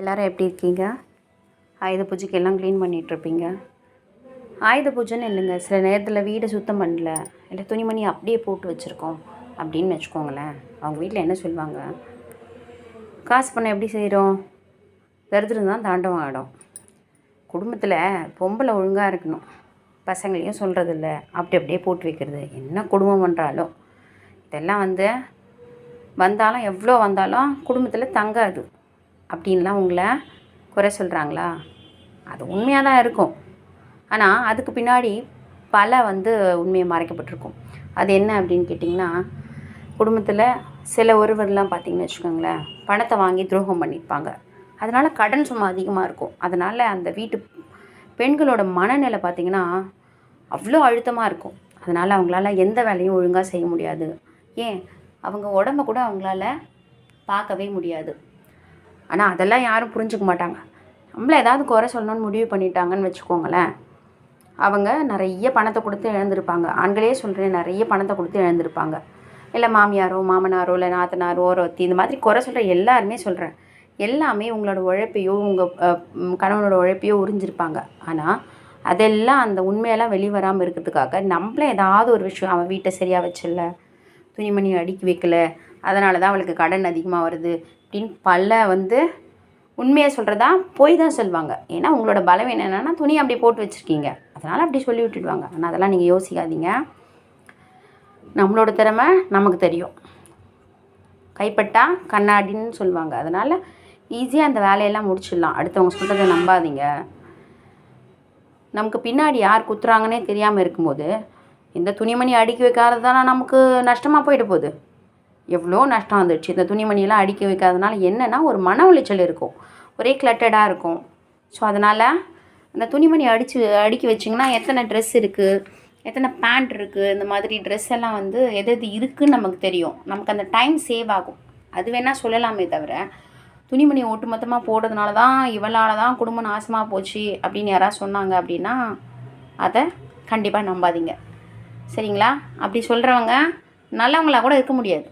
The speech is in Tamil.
எல்லாரும் எப்படி இருக்கீங்க? ஆயுத பூஜைக்கு எல்லாம் க்ளீன் பண்ணிகிட்ருப்பீங்க ஆயுத பூஜைன்னு இல்லைங்க சில நேரத்தில் வீடை சுத்தம் பண்ணல இல்லை துணிமணி அப்படியே போட்டு வச்சுருக்கோம் அப்படின்னு வச்சுக்கோங்களேன். அவங்க வீட்டில் என்ன சொல்லுவாங்க? காசு பண்ண எப்படி செய்கிறோம் தரித்திரம் தான் தாண்டவம் ஆடும். குடும்பத்தில் பொம்பளை ஒழுங்காக இருக்கணும். பசங்களையும் சொல்கிறதில்ல அப்படி அப்படியே போட்டு வைக்கிறது. என்ன குடும்பம் பண்ணுறாலும் இதெல்லாம் வந்து வந்தாலும் எவ்வளோ வந்தாலும் குடும்பத்தில் தங்காது. அப்படின்லாம் உங்களை குறை சொல்கிறாங்களா அது உண்மையாக தான் இருக்கும். ஆனால் அதுக்கு பின்னாடி பல வந்து உண்மையை மறைக்கப்பட்டிருக்கும். அது என்ன அப்படின்னு கேட்டிங்கன்னா குடும்பத்தில் சில ஒருவர்லாம் பார்த்தீங்கன்னு வச்சுக்கோங்களேன் பணத்தை வாங்கி துரோகம் பண்ணியிருப்பாங்க. அதனால் கடன் சும்மா அதிகமாக இருக்கும். அதனால் அந்த வீட்டு பெண்களோட மனநிலை பார்த்திங்கன்னா அவ்வளோ அழுத்தமாக இருக்கும். அதனால் அவங்களால எந்த வேலையும் ஒழுங்காக செய்ய முடியாது. ஏன்? அவங்க உடம்ப கூட அவங்களால பார்க்கவே முடியாது. ஆனால் அதெல்லாம் யாரும் புரிஞ்சுக்க மாட்டாங்க. நம்மள ஏதாவது குறை சொல்லணும்னு முடிவு பண்ணிட்டாங்கன்னு வச்சுக்கோங்களேன். அவங்க நிறைய பணத்தை கொடுத்து இழந்திருப்பாங்க. ஆண்களே சொல்கிறேன் நிறைய பணத்தை கொடுத்து இழந்திருப்பாங்க. இல்லை மாமியாரோ மாமனாரோ இல்லை நாத்தனாரோ ஒருத்தி இந்த மாதிரி குறை சொல்கிற எல்லாருமே சொல்கிறேன் எல்லாமே உங்களோட உழைப்பையோ உங்கள் கணவனோட உழைப்பையோ உறிஞ்சிருப்பாங்க. ஆனால் அதெல்லாம் அந்த உண்மையெல்லாம் வெளிவராமல் இருக்கிறதுக்காக நம்மளே ஏதாவது ஒரு விஷயம் அவன் வீட்டை சரியாக வச்சில்ல துணிமணி அடுக்கி வைக்கல அதனால தான் அவளுக்கு கடன் அதிகமாக வருது அப்படின்னு பல வந்து உண்மையை சொல்கிறதா போய் தான் சொல்லுவாங்க ஏன்னா உங்களோட பலவீனம் என்னென்னா துணி அப்படி போட்டு வச்சுருக்கீங்க. அதனால் அப்படி சொல்லி விட்டுடுவாங்க. ஆனால் அதெல்லாம் நீங்கள் யோசிக்காதீங்க. நம்மளோட திறமை நமக்கு தெரியும். கைப்பட்டா கண்ணாடின்னு சொல்லுவாங்க அதனால் ஈஸியாக அந்த வேலையெல்லாம் முடிச்சிடலாம். அடுத்தவங்க சொல்கிறத நம்பாதீங்க. நமக்கு பின்னாடி யார் குத்துறாங்கன்னே தெரியாமல் இருக்கும்போது இந்த துணிமணி அடுக்கி வைக்காததால நமக்கு நஷ்டமாக போயிட போகுது? எவ்வளோ நஷ்டம் வந்துடுச்சு. இந்த துணிமணியெல்லாம் அடிக்க வைக்காதனால என்னென்னா ஒரு மன உளைச்சல் இருக்கும். ஒரே கிளட்டடாக இருக்கும். ஸோ அதனால் அந்த துணிமணி அடித்து அடுக்கி வச்சிங்கன்னா எத்தனை ட்ரெஸ் இருக்குது எத்தனை பேண்ட் இருக்குது இந்த மாதிரி ட்ரெஸ் எல்லாம் வந்து எது எது இருக்குதுன்னு நமக்கு தெரியும். நமக்கு அந்த டைம் சேவ் ஆகும். அது வேணால் சொல்லலாமே தவிர துணிமணி ஒட்டுமொத்தமாக போடுறதுனால தான் இவளால் தான் குடும்பம் நாசமாக போச்சு அப்படின்னு யாராவது சொன்னாங்க அப்படின்னா அதை கண்டிப்பாக நம்பாதீங்க. சரிங்களா? அப்படி சொல்கிறவங்க நல்லவங்களா கூட இருக்க முடியாது.